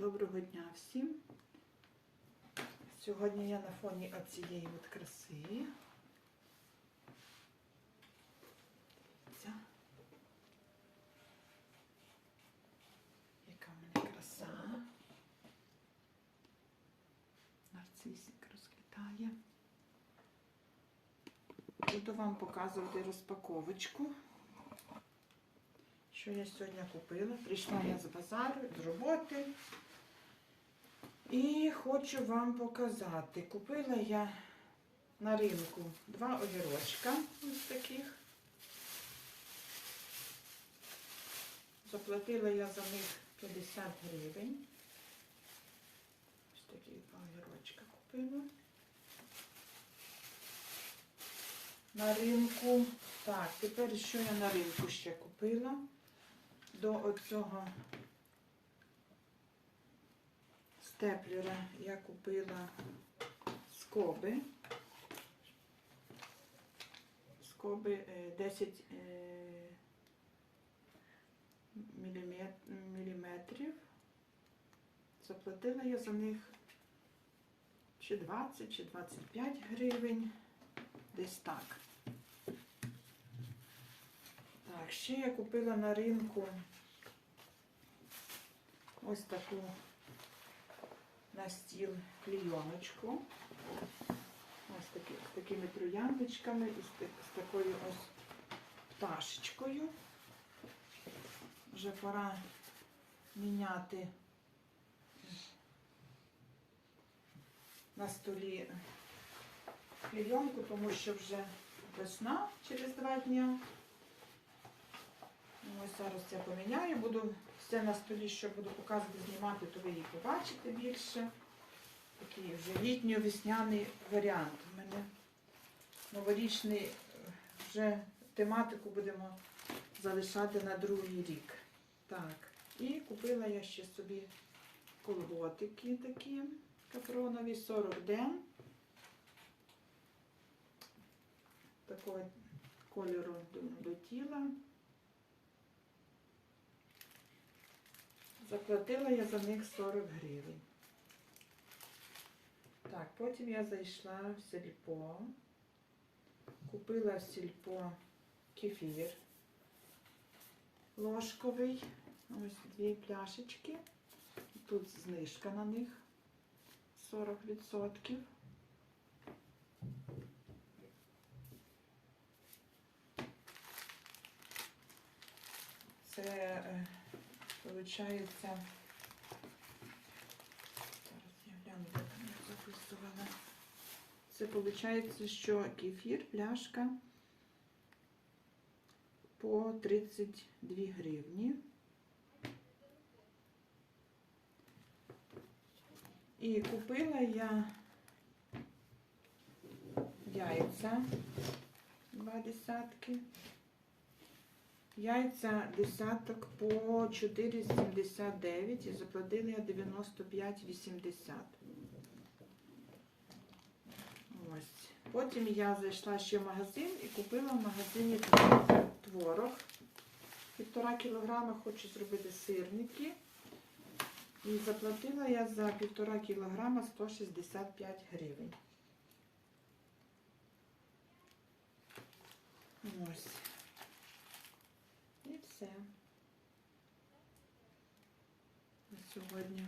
Доброго дня всім. Сьогодні я на фоні оцієї от краси. Дивіться. Яка в мене краса. Нарцисик розквітає. Буду вам показувати розпаковочку. Що я сьогодні купила? Прийшла я з базару, з роботи. І хочу вам показати. Купила я на ринку два огірочка ось таких. Заплатила я за них 50 гривень. Ось такі два огірочка купила. На ринку. Так, тепер що я на ринку ще купила? До оцього степлера я купила скоби. Скоби е, 10 е, міліметрів. Заплатила я за них чи 20, чи 25 гривень. Десь так. Так, ще я купила на ринку ось таку на стіл клійоночку. Ось такі, з такими трояндочками і з, з такою ось пташечкою. Вже пора міняти на столі клійонку, тому що вже весна через два дні. Ну, Ось зараз я поміняю, буду все на столі, що буду показувати, знімати, то ви її побачите більше. Такий вже літньо-весняний варіант. У мене новорічний е, вже тематику будемо залишати на другий рік. Так, і купила я ще собі колготики такі капронові 40 ден. Такого кольору до тіла. Заплатила я за них 40 гривень. Так, потім я зайшла в сільпо, купила в сільпо кефір ложковий, ось дві пляшечки. Тут знижка на них 40%. Це е, Получається, зараз я як я записувала. Це виходить, що кефір, пляшка по 32 гривні. І купила я яйця два десятки. Яйця десяток по 4,79 і заплатила я 95,80. Ось. Потім я зайшла ще в магазин і купила в магазині творог. Півтора кілограма хочу зробити сирники. І заплатила я за півтора кілограма 165 гривень. Ось. Все. На сьогодні.